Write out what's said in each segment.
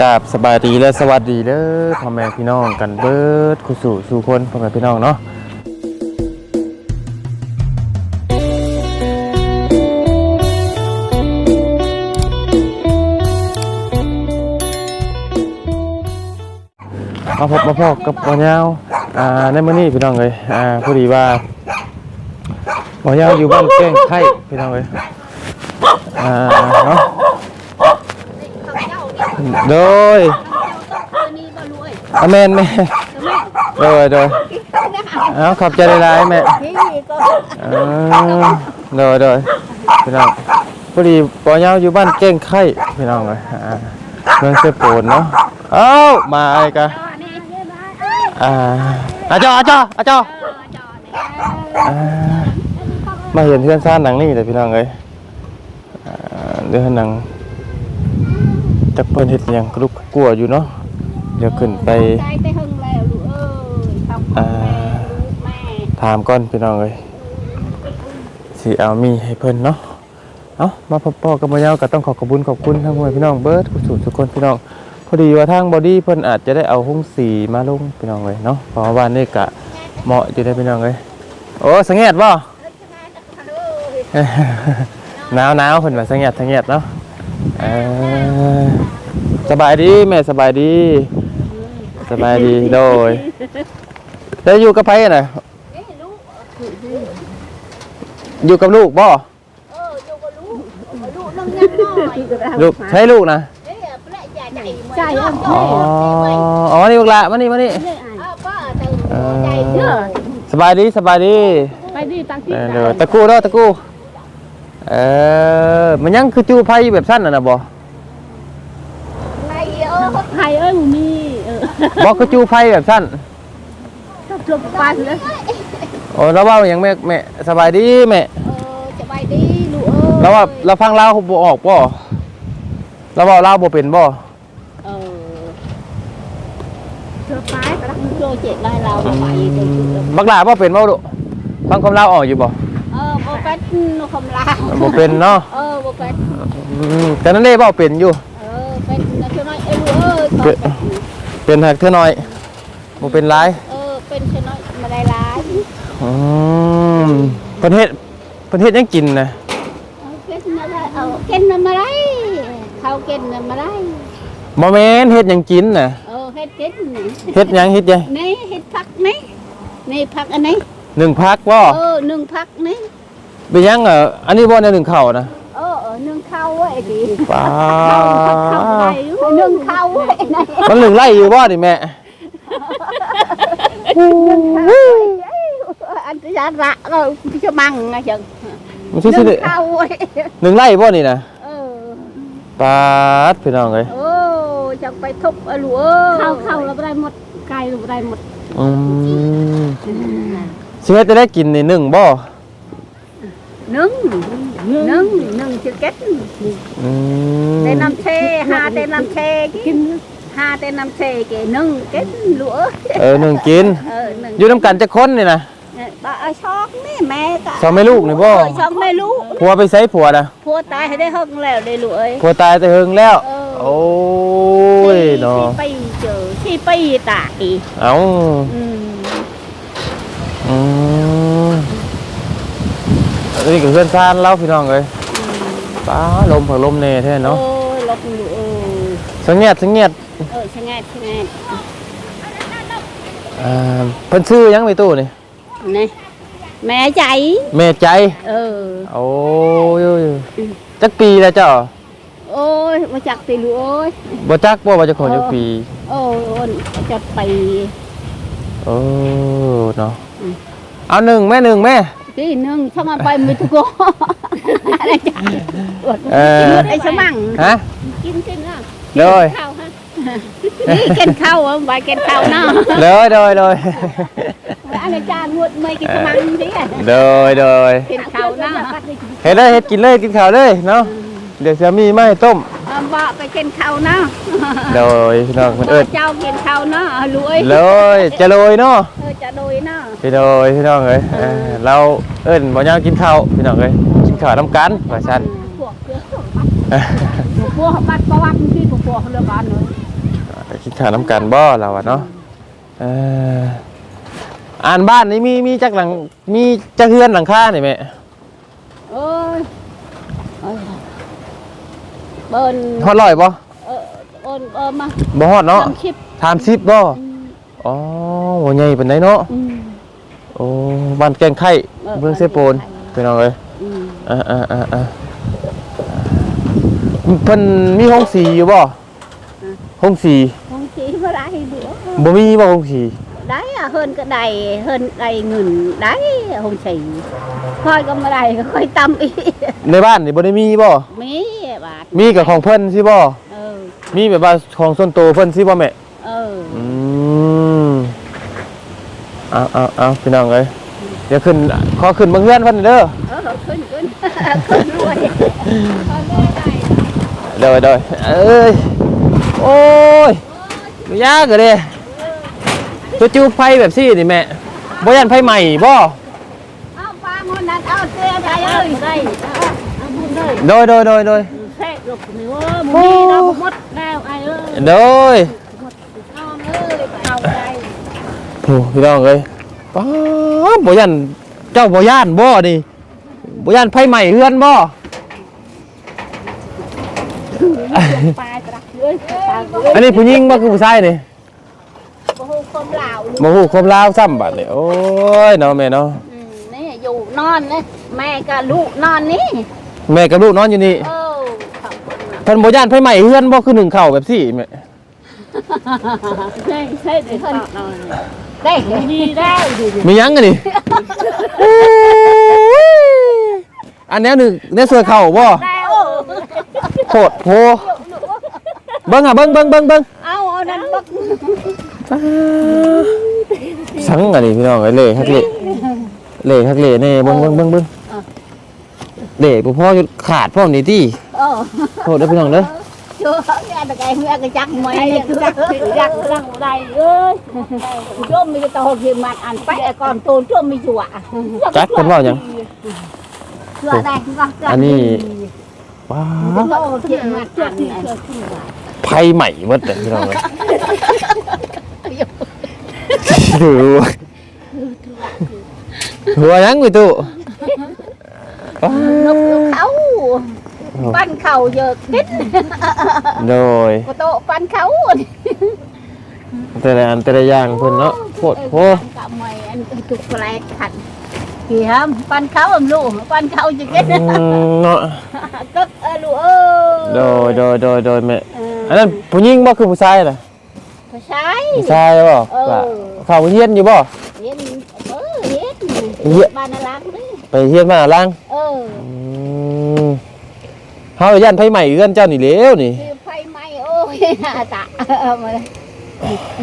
กราบสบายดีและสวัสดีเด้อพ่อแม่พี่น้องกันเบิดคุสู่สู่คนพ่อแม่พี่น้องเนาะมาพบมาพบกับบ่ยาวอ่าในมื้อนี้พี่น้องเลยอ่าพอดีว่าบ่ยาวอยู่บ้านแก้งไข่พี่น้องเลยอ่าเนาะ โดยอาแมนแม่โดยโดยเอาขอบใจหลายๆแม่เอาโดยโดยพี่น้องพอดีปอเยาอยู่บ้านเก้งไข่พี่น้องเลยอ่าเมืองเสโปนเนาะเอ้ามาอะไรกันอ่าอาจออาจออาจออ่ามาเห็นเพื่อนซ่านหนังนี่แต่พี่น้องเลยอ่าเรื่องหนัง จักเพิ่นเฮ็ดหยังกรุบกลัวอยู่เนาะเดี๋ยวขึ้นไปใจไปหึงแล้วลูกเอ้ยทำอ่าลูกแม่ถามก่อนพี่น้องเอ้ยสิเอามีให้เพิ่นเนาะเอ้ามาพบพ่อกับมายาวก็ต้องขอขอบคุณขอบคุณทั้งพ่อแม่พี่น้องเบิร์ดผู้สูทุกคนพี่น้องพอดีว่าทางบอดี้เพิ่นอาจจะได้เอาหุ้งสีมาลงพี่น้องเลยเนาะเพราะว่าวันนี้กะเหมาะอยู่ได้พี่น้องเลยโอ้สังเกตบ่หนาวหนาวเพิ่นว่าสังเกตสังเกตเนาะ เออสบายดีแม่สบายดี สบายดีโดยแล้วอยู่กับไผน่ะเอ้ยลูกอยู่กับลูกบ่เอออยู่กับลูกลูกนั่งยังน้อยลูกใช้ลูกนะเอ้ยเปลใจใจใจอะอ๋ออ๋อนี่ลูกละมานี่มานี่เออป้าตื่นใจเด้อสบายดีสบายดีไปดีตั้งที่เออเดี๋ยวตะกู้เด้อตะกู้ เออ มันยังคือจูไผแบบสั้นน่ะนะบ่ไงเออไงเอ้ยมึงมีเออบ่คือจูไผแบบสั้นจบจบปันเลยโอ้เราเว้าหยังแม่แม่สบายดีแม่เออจะไปดีลูกเอ้ยเราว่าเราฟังลาวบ่ออกบ่เราเว้าลาวบ่เป็นบ่เออเธอไปไปรักโจเจ็ดได้เราไปจนจุดบักหลาบ่เป็นบ่ลูกฟังคำลาวออกอยู่บ่ เออโบเป็ดนคำลาบ่เป็นเนาะเออโบเป็ดอืมแต่นั่นเด้เว้าเป็นอยู่ เออเป็นนะเท่าน้อยเอ้ยเออเป็นเป็นหักเท่าน้อยบ่เป็นหลายเออเป็นเท่าน้อยมาได้ร้ายอืมประเทศประเทศยังกินนะเอาเก็นอะไรเอาเก็นมาได้เขาเก็นมาได้บ่แม่นเฮ็ดหยังกินน่ะเออเฮ็ดเก็นนี่เฮ็ดหยังเฮ็ดหยังนี่เฮ็ดผักนี่นี่ผักอันนี้ หนึ่งพักบ่เออหนึ่งผักนี่ เป็นหยังอะอันนี้บ่ในหนึ่งข้าวนะเออเออหนึ่งข้าวไว้ดิป้าข้าวผักข้าวไว้หนึ่งข้าวไว้นี่มันหนึ่งไร่อยู่บ่นี่แม่อันที่จะระเราจะมั่งไงจังมันหสิสินึ่งข้าวไว้หนึ่งไร่บ่นี่นะเออปาดพี่น้องเอ้ยโอ้จะไปทุบอะลูกเออเข้าเข้าเราได้หมดไก่เราได้หมดอืมสิเฮ็ดจะได้กินนี่หนึ่งบ่ นึ่งนึ่งนึ่งจะเก็ตอืมเต้นน้ำเชหาเต้นน้ำเชกินหาเต้นน้ำเชเกนึ่งเก็ตลูกเออหนึ่งกินเออหนึ่งอยู่นํกันจักคนนี่นะบ้าช็อกนี่แม่ก็สองแม่ลูกนี่บ่ช็อกไม่รู้ผัวไปไสผัวน่ะพัวตายให้ได้หึงแล้วได้ลูกเอ้ยผัวตายแต่เฮิงแล้วเออโอ้ยเนาะที่ไปเจอที่ไปตายเอ้าอืม อันนี้ก็เพื่อนซ่านเล่าพี่น้องเลยป้าลมผักลมเน่แท้เนาะโอ้ยลบลูกเอ้ยสังเงียดสังเงียดเออชะงัดชะงัดอ่าเพิ่นชื่อยังไม่ตู้นี่นี่แม่ใจ แม่ใจ เออ โอ้ยจักปีแล้วเจ้า โอ้ยมาจากตีลูกเอ้ยบ่จักบ่ว่าจะคนจักปี โอ้ยจะไปโอ้เนาะอืมเอาหนึ่งแม่หนึ่งแม่ ที่หนึ่งถ้ามันไปไม่ถูกก็อะไรจ้ะเออ ไอ้สมังฮะกินกินอะเลยข้าวฮะนี่กินข้าวอะไปกินข้าวเนาะเลยเลยเลยอันอาจารย์งดไม่กินสมังดิเลยเลยกินข้าวเนาะเฮ็ดได้เฮ็ดกินเลยกินข้าวเลยเนาะเดี๋ยวจะมีไม้ต้ม เอาบ่ไปกินข้าวเนาะโดยพี่น้องมันเอิดเจ้ากินข้าวเนาะรวยเลยจะโรยเนาะเออจะรวยเนาะพี่น้อยพี่น้องเอ้ยเออเราเอิ้นบ่ยาวกินข้าวพี่น้องเอ้ยกินข้าวนํกันว่าซั่นพวกเกลือพวกบัตรพวกบัตรประวัติที่พวกพวกเรื่องกันเนาะกินข้าวน้ำกันบ่เราอะเนาะเอ่ออ่านบ้านนี่มีมีจักหลังมีจักเฮือนหลังคานี่แม่ เอ้ยเอ้ย เบิ้นฮอดร้อยบ่เออเบิ้นเออมาบ่ฮอดเนาะทำคลิปถามซิบบ่อ๋อบ่ใหญ่ปานใดเนาะอืมโอ้บ้านแกงไข่เมืองเซโปนพี่น้องเอ้ยอืมอ่าอ่าอ่าอ่าเพิ่นมีห้องสีอยู่บ่ห้องสีบางทีบ่ได้เดี๋ยวบ่มีบ่ห้องสี ได้อะเฮินก็ได้เฮินได้เงินได้หงสีค่อยก็ไม่ได้ก็ค่อยตำอีกในบ้านนี่บ่ได้มีบ่มีบาท มีกับของเพิ่นสิบ่เออ มีแบบว่าของส่วนตัวเพิ่นสิบ่แม่ เออ อืมเอาเอาเอาพี่น้องเอ้ยเดี๋ยวขึ้นขอขึ้นเบิ่งเฮือนเพิ่นเด้อ เออขึ้นขึ้น ขึ้นรวยค่อยไม่ได้เด้อเด้อเอ้ย โอ้ยบ่ยากเลยตัวจูบไฟแบบซี่นี่แม่บ่ยันไฟใหม่บ่เอาปลาคนนั้นเอาเสียได้เอ้ยได้เอาบุญเลยโดยโดยโดยโดย แทรกลูกนี่ว่ามึงนี่เราหมดแล้วไอ้เอ้ยโดยน้องเอ้ยเอาใจโอ้พี่น้องเอ้ยป๊าบบ่ยันเจ้าบ่ย่านบ่นี่บ่ย่านไฟใหม่เฮือนบ่ปลายตรักเอ้ยปลาเอ้ยอันนี้ผู้หญิงบ่คือผู้ชายนี่บ่ฮู้ความลาวลูกบ่ฮู้ความลาวซ้ำบัดนี่โอ้ยเนาะแม่เนาะอืมนี่อยู่นอนนี่แม่กับลูกนอนนี่แม่กับลูกนอนอยู่นี่เออขอบ คุณนะเพิ่นบ่ย่านไฟใหม่เฮือนบ่คือหนึ่งเข้าแบบซี่แม่ใช่ใช่เดี๋ยวเขานอนได้ดีได้ดีมีหยังกันนี่โอ้ยอันแนวหนึงแนวสวยเข้าบ่ได้โคตรโหเบิ่งอะเบิ่งเบิ่งเบิ่งเบิ่งเอาเอานั่นบักสังอันนี้พี่น้องเอ้ยเล่ฮักเล่เล่ฮักเล่แน่เบิ่งเบิ่งเบิ่งเบิ่งเล่บ่พออยู่ขาดพร้อมนี่ติ เออโทษเด้อพี่น้องเด้อ chưa nghe được cái nghe cái chắc mày chắc chắc chắc đây ơi cho mình to thì mặt ăn phải còn tôn cho mình chùa จักเพิ่นเว้าหยัง chùa đây con อันนี้ว้า to thì mặt ăn này ไผใหม่หมดเลยพี่น้องเอ้ยดูหัวหยังกูตู้ว้า nó khấu pan khẩu giờ kết โดย của tô pan khấu แต่ละอันแต่ละอย่างเพิ่นเนาะโคตรโห cả mày ăn cực lẹt thật thì hâm pan khấu em luôn pan khấu chứ อื kết มเนาะ cực luôn โดย ơi โดยโดยโดยแม่อันนั้นผู้หญิงบ่คือผู้ชายน่ะ phải sai ผู้ชายบ่เออล่ะเข้าเฮียนอยู่บ่ Hiến ừ hiến Hiến. ba nó lắm đấy ไปเฮียนมาหาล่าง ừ อืม เฮาย่านไผใหม่เอื้อนเจ้านี่แล้วนี่ thì phay may ôi tạ mà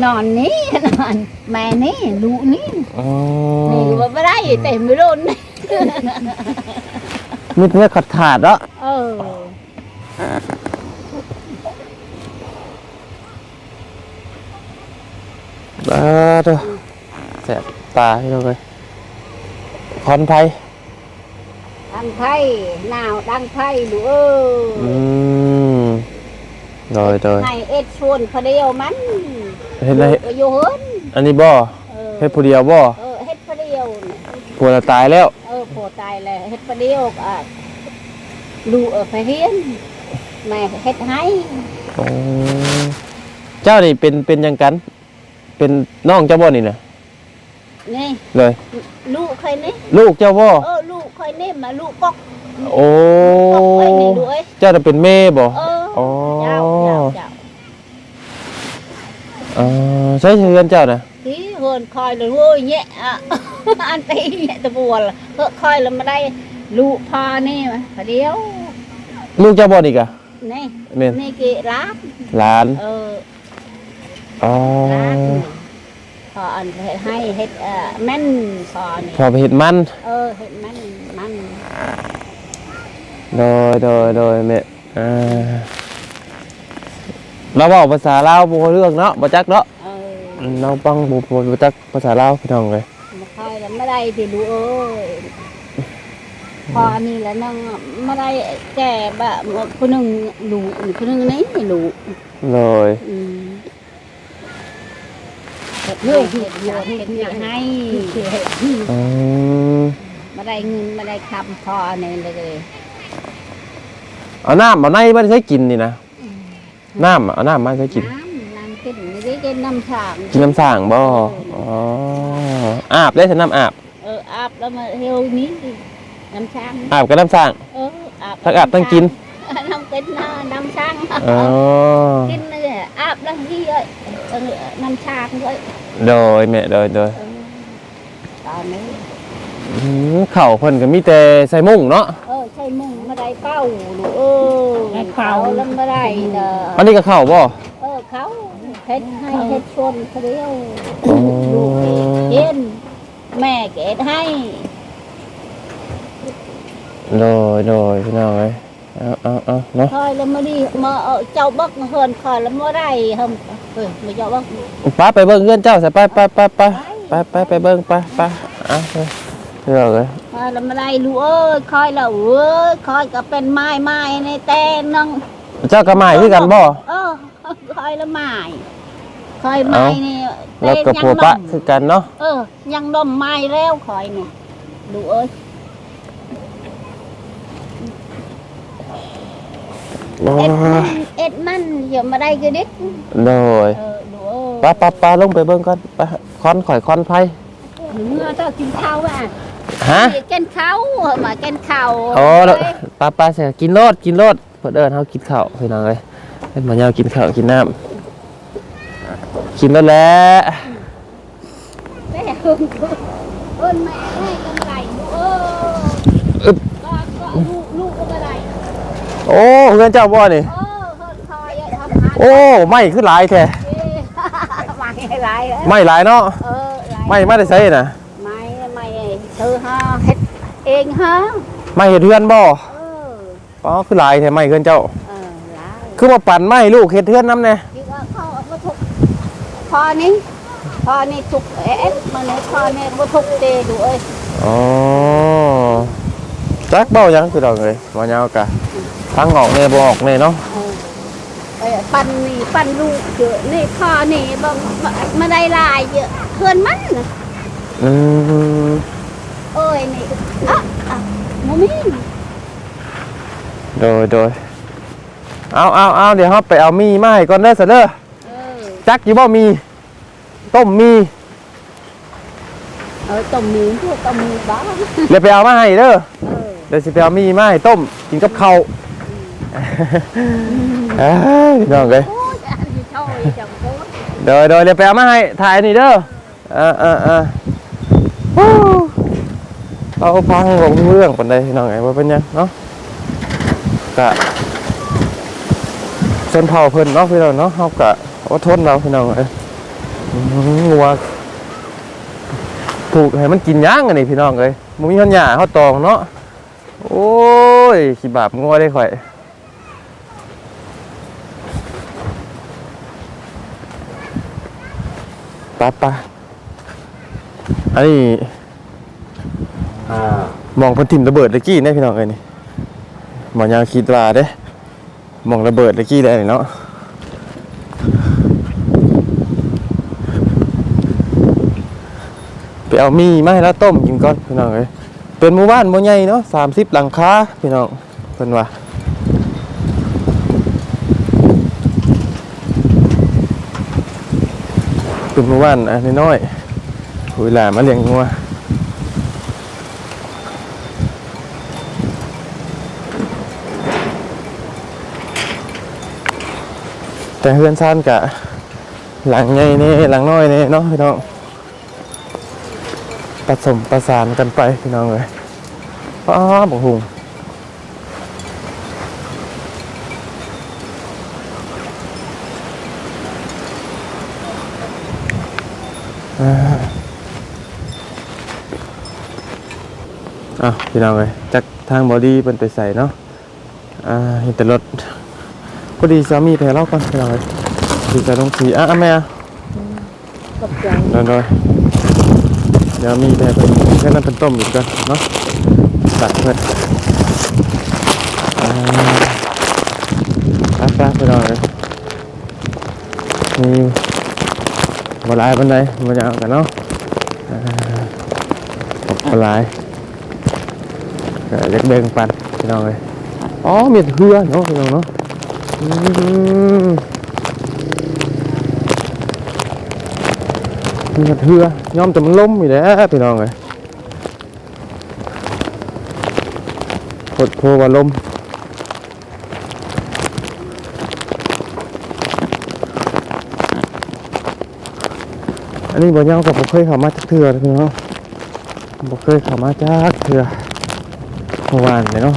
nòn ní nòn mẹ ní lụ ní อ๋อ này mà bên đây thì mới luôn มิดเนื้อขาดขาดๆเนาะ ừ บ้าเด้อแสบตาให้เราเลยคอนไผ đăng phay nào đăng phay lụ อื ơi มโดยโดย này ết xuân phải đeo mắn เฮ็ดไร Lụ vô hết อันนี้บ่ ừ เฮ็ดผู้เดียวบ่ ừ hết phải đeo ผัวเราตายแล้ว ừ phổ tài là hết phải đeo à lụ ở phải hiến mẹ hết hay อ๋อเจ้านี่เป็นเป็นหยังกัน เป็นน้องเจ้าบ่นี่น่ะ nè เลย lụ khai nè ลูกเจ้าบ่ ờ lụ khai nè mà lụ cọc โอ้ cọc khai nè lụ ấy เจ้าน่ะเป็นแม่บ่ ờ Ồ. chào chào chào เออใช้เฮือนเจ้าน่ะ tí hồn khai là ngôi nhẹ à. ăn tí nhẹ tao buồn là hơ khai là mà đây lụ pha nè mà phải đéo ลูกเจ้าบ่นี่กะ nè แม่น nè kì lát หลาน ờ อ๋อ lát nè họ ăn phải hay hết à, men phò พอ nè ไปเฮ็ดมัน ờ hết men men โดยโดยโดยแม่อ่าเราเว้าภาษาลาวบ่รู้เรื่องเนาะบ่จักเนาะ ờ เราฟังบ่บ่บ่จักภาษาลาวพี่น้องเลย mà khai là mới đây thì lũ ơi พอนี่แหละนั่งไม่ได้แก่แบบคนหนึ่งหลูคนหนึ่งนี่หลูเลยอืม เฮ็ดให้เฮ็ดเฮ็ดเฮ็ดอย่างให้อืมมาได้เงินมาได้คำพอเนี่ยเลยเอาน้ำเอาในมาใช้กินนี่นะน้ำอะเอาน้ำมาใช้กินน้ำน้ำกินไม่ได้กินน้ำฉางกินน้ำสั่งบ่อ๋ออาบได้ใช้น้ำอาบเอออาบแล้วมาเฮลนี้ดิน้ำช้างอาบกับน้ำสั่งเอออาบทั้งอาบทั้งกินน้ำกินนะน้ำช้างอ๋อกินเลยอาบแล้วที่เอ้ ยเออน้ำชาด้วยโดยแม่โดยโดยเออตอนนี้อืมเข่าเพิ่นก็มีแต่ใส่มุ้งเนาะเออใช่มุ่งมาได้เป้าลูกเออเขาแล้วมาได้เด้ออันนี้ก็เข่าบ่เออเขาเฮ็ดให้เฮ็ดชนเขาเดียวลูกเห็นแม่เกดให้ โดยโดยพี่น้องเอ้ย เอาเอาเอาเนาะคอยแล้วมาดีมาเอาเจ้าบักเฮินคอยแล้วมาได้เฮมเฮ้ยมาเจ้าบักป้าไปเบิ่งเพื่อนเจ้าใส่ไปไปไปไปไปไปไปเบิ่งไปไปเอาไปพี่น้องเอ้ยคอยแล้วมาได้ลูกเอ้ยคอยแล้วเอ้ยคอยก็เป็นไม้ไม้ในแต่นังเจ้าก็หมายคือกันบ่เออคอยแล้วไม้คอยไม้นี่แล้วก็ผัวปะคือกันเนาะเออยังดมไม้แล้วคอยนี่ลูกเอ้ย โอ้เอ็ดมันยเอ็ดมันอย่ามาได้ก็ดิโดยเออลูกเอ้ยป้าป้าป้าลงไปเบิ่งก่อนไปคอนข่อยคอนไผเมื่อเจ้ากินข้าวอะฮะกินข้าวมากินข้าวโอ้แล้วป้าป้าเสียกินโลดกินโลดเพิ่นเอิ้นเฮากินข้าวพี่น้องเอ้ยเพิ่นมายาวกินข้าวกินน้ำกินแล้วแหละแม่เอิ้นเอิ้นแม่ให้กำไรลูกเออ อึ๊บ ก็ก็ลูกลูกก็กำไร โอ้เพื่อนเจ้าบ่นี่ เออเฮินคอยอะทำหาโอ้ไม่คือหลายแท้เอ๊ะมาให้ไรแล้วไม่หลายเนาะเออไรไม่มาได้ใส่น่ะไม่ไม่เธอฮะเฮ็ดเองฮะไม่เฮ็ดเฮือนบ่เอออ๋อคือหลายแท้ไม่เฮือนเจ้า เออไรคือมาปั่นไม่ลูกเฮ็ดเฮือนนำแน่คิดว่าเขาเอามาทุกพอนี้พอนี่ทุกเอ๊ะมันนี่พอนี่มาทุกเตดูเอ้ยอ๋อจักเบ้าหยังคือดอกเอ้ยบ่ยาวกะ ทางออกแน่บ่ออกแน่เนาะเออปันนี่ปันลูกเยอะนี่พอนี่บ่บ่มาได้หลายเยอะเพื่อนมันน่ะอืมเอ้ยนี่อะอะโมมินโดยโดยเอาเอาเอาเดี๋ยวเฮาไปเอามีมาให้ก่อนเด้อซะเด้อเออจักอยู่บ่มี ต้มมีเออต้มหมูพวกต้มหมูบ้าเดี๋ยวไปเอามาให้เด้อเออ เดี๋ยวสิไปเอามีมาให้ต้มกินกับข้าว เอ้ยพี่น้องเอ้ยโอ้ยโคตรเดี๋ยวเดี๋ยวเรียวไปเอามาให้ถ่ายนี่เด้อเอ่าอ่าอ่าฮู้เราฟังของเรื่องปานใดพี่น้องไงว่าเป็นยังเนาะกะชนเผาเพิ่นเนาะพี่น้องเนาะเฮากะอดทนเราพี่น้องเอ้ยอื้อหืองัวถูกให้มันกินย่างอันนี้พี่น้องเอ้ยบ่มีหันหญ้าเฮาตองเนาะโอ้ยขี้บาปงัวได้ข่อย ปะปะอันนี้มองเพันถิ่มระเบิดตะกี้เนี่ยพี่น้องเอ้ยนี่หมอยางคิดว่าเด้มองระเบิดตะกี้ได้เนาะไปเอามีมาให้แล้วต้มกินก่อนพี่น้องเอ้ยเป็นหมู่บ้านหมู่ใหญ่เนาะสามสิบหลังคาพี่น้องเพิ่นว่า เป็นหมู่บ้านอันน้อยๆเวลามาเลี้ยงงัวแต่เฮือนซ่านกะ หลังใหญ่นี่หลังน้อยนี่เนาะพี่น้องผสมประสานกันไปพี่น้องเลยป้าบอกหุง อ่าอะพี่น้องเลยจากทางบอดี้เป็นไปใส่เนาะ อ่าเห็นแต่รถก็ดีสามีแพ้เล่าก่อนไปเลยดีใจลงสีอะอะแม่ตกใจเดินเลยเดี๋ยวมีแพ้เป็นแค่นั้นเป็นต้มอีกกันเนาะตัดเพื่อนอ่าไปไปไปเลยนี่ บ่หลายปานใดบ่ยาวกันเนาะอ่าบ่หลายก็อยากแบ่งปันพี่น้องเอ้ยอ๋อมีแต่เหือเนาะพี่น้องเนาะอืมมีแต่เหือยอมแต่มันล้มอยู่แหล้วพี่น้องเอ้ยกดโพว่าล้ม อันนี้บ่ยาวกับบ่เคยเข้ามาจักเทื่อเลยพี่น้องบ่เคยเข้ามาจักเทื่อเมื่อวานเลยเนาะ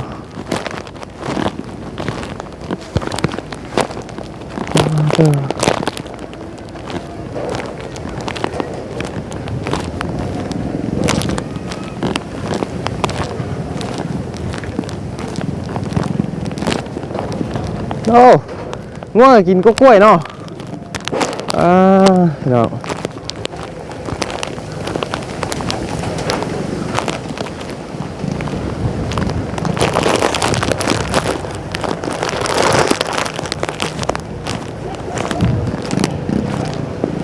โอ้ง่วงกินก็กล้วยเนาะอ่าพี่น้อง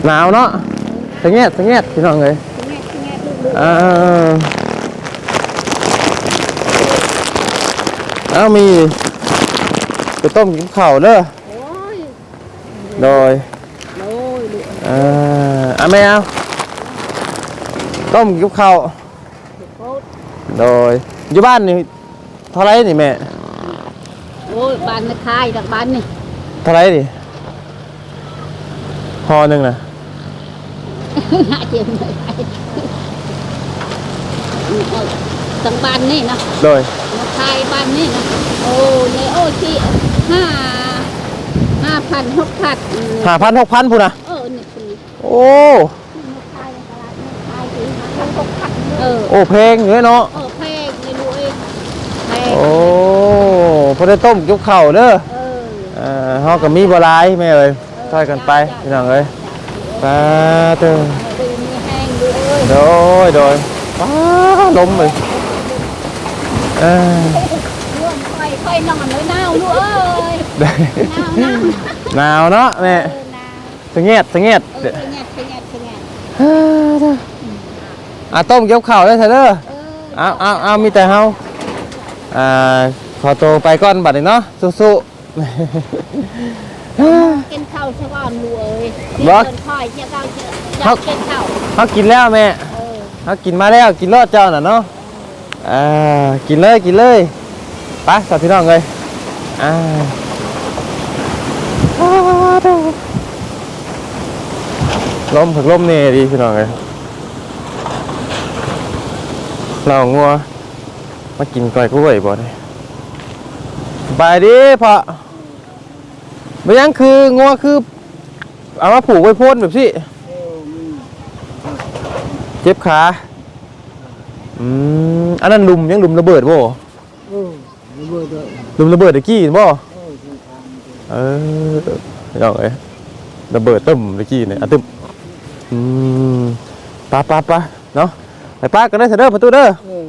หนาวเนาะสะเงียดสะเงียดพี่น้องเลยแง่แง่ลูกอ่าอ้าวมีไปต้มกินข้าวเด้อโอ้ยโดยโอ้ยลูกอ่าอะไม่เอาต้มกินข้าวโอ้ยโดยอยู่บ้านนี่เท่าไรนี่แม่โอ้ยบ้านไม่คายจากบ้านนี่เท่าไรนี่พอหนึ่งนะ น่าเจ็บเลยทางบ้านนี่นะโดยมาคายบ้านนี่นะโอ้ในโอ้ที่ห้าห้าพันหกพันห้าพันหกพันพูนนะเออนี่คนนี้โอ้มาคายตลาดมาคายที่ห้าพันหกพันเออโอ้เพลงเยอะเนาะเออแพงนี่ลูกเองแพงโอ้พอได้ต้มกินข้าวเด้อเออเอ่อเฮาก็มีบ่หลายแม่เอ้ยช่วยกันไปพี่น้องเอ้ย ปาเตอ ดูมีแห้งดูเอ้ย โดยโดยป้าลมเลยเอ้ย ร่วมค่อยค่อยนอนเลยหนาวลูกเอ้ย ได้ หนาวหนาวหนาวเนาะแม่ เออหนาว สะเงียดสะเงียด เออขยันขยันขยัน เฮ้ยอ่ะต้มเกี่ยวข้าวได้เถอะเด้อ เออ เอาเอาเอามีแต่เฮาอ่าขอตัวไปก่อนบัดนี้เนาะสู้ๆ กินข้าวชะวันลูกเอ้ยบ่ เดินค่อยเจ้าเก้าเจ้าครัเจ้าบกินข้าวเฮากินแล้วแม่เออเฮากินมาแล้วกินรอดเจ้าน่ะเนาะอ่ากินเลยกินเลยไปสับพี่น้องเลยอ่าลมถึกลมนี่ดีพี่น้องเลยเรางัวมากินก้อยกล้วยบ่เนี่ยบายดีพอ ไม่ยังคืองัวคือ เอามาผูกไว้โพ่นแบบสิเจ็บขาอืมอันนั้นลุมยังลุมระเบิดบ่เออระเบิดเลยลุมระเบิดตะกี้บ่เออคือทางเออไม่ต้องเอ้ยระเบิดตึ้มตะกี้เนี่ยอะตึ้มอืมปะปะปะเนาะไปป้ากันได้อเถอะเด้อประตูเด้อเออ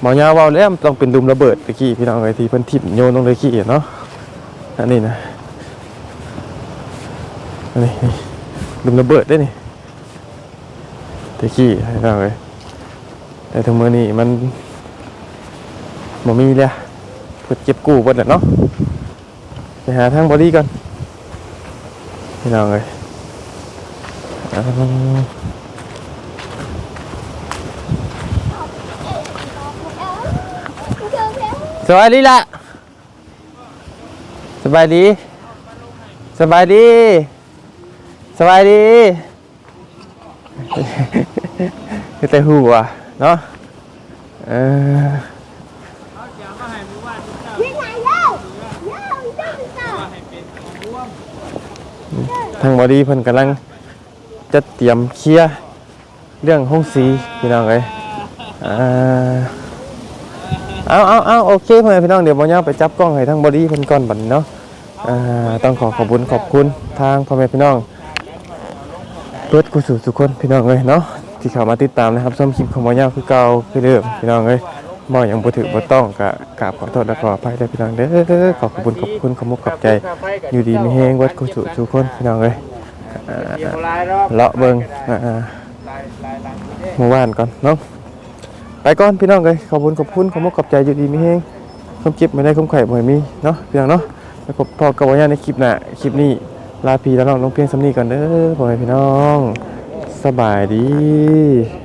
หมอยาเว้าแล้วมันต้องเป็นลุมระเบิดตะกี้พี่น้องเอ้ยที่เพิ่นทิ่มโยนลงตะกี้เนาะ อันนี้นะอันนี้ลุมระเบิดได้นี่ตะกี้พี่น้องเอ้ยแต่ถึงมื้อนี้มันบ่มีแล้วเพิ่นเก็บกู้บิดแล้วเนาะไปหาทางบอดี้ก่อนพี่น้องเอ้ยเอาสบายดีละส บายดี สบายดี สบายดีคือแต่หัวเนาะเออที่ไหนาเล่าเจ้าเจ้าทางบอดี้เพิ่นกำลังจะเตรียมเคลียร์เรื่องห้องสีพี่น้องเอ้ยเอาเอาเอาโอเคพ่อแม่พี่น้องเดี๋ยวบ่ย่าไปจับกล้องให้ทางบอดี้เพิ่นก่อนบัดนี้เนาะ ต้องขอขอบคุณขอบคุณทางพ่อแม่พี่น้องเปิดกุศลทุกคนพี่น้องเอ้ยเนาะที่เข้ามาติดตามนะครับชมคลิปของบ่ย่าคือเก่าคือเดิมพี่น้องเอ้ยบ่หยังบ่ถือบ่ต้องก็กราบขอโทษและขออภัยด้วยพี่น้องเด้อขอขอบคุณขอบคุณขอมุกขอบใจ อยู่ดีมีแฮงวัดกุศลทุกคนพี่น้องเลยเลาะเบิ่งเด้เมื่อวานก่อนเนาะไปก่อนพี่น้องเลยขอบคุณขอบคุณขอบคุณขอบใจอยู่ดีมีเฮงความเจ็บไม่ได้ความไข่บ่ให้มีเนาะพี่น้องเนาะ แล้วพบพอกับวันนี้ในคลิปหนะคลิปนี้ ลาพีแล้วน้องลงเพียงสำนีก่อนเด้อพ่อแม่พี่น้อง สบายดี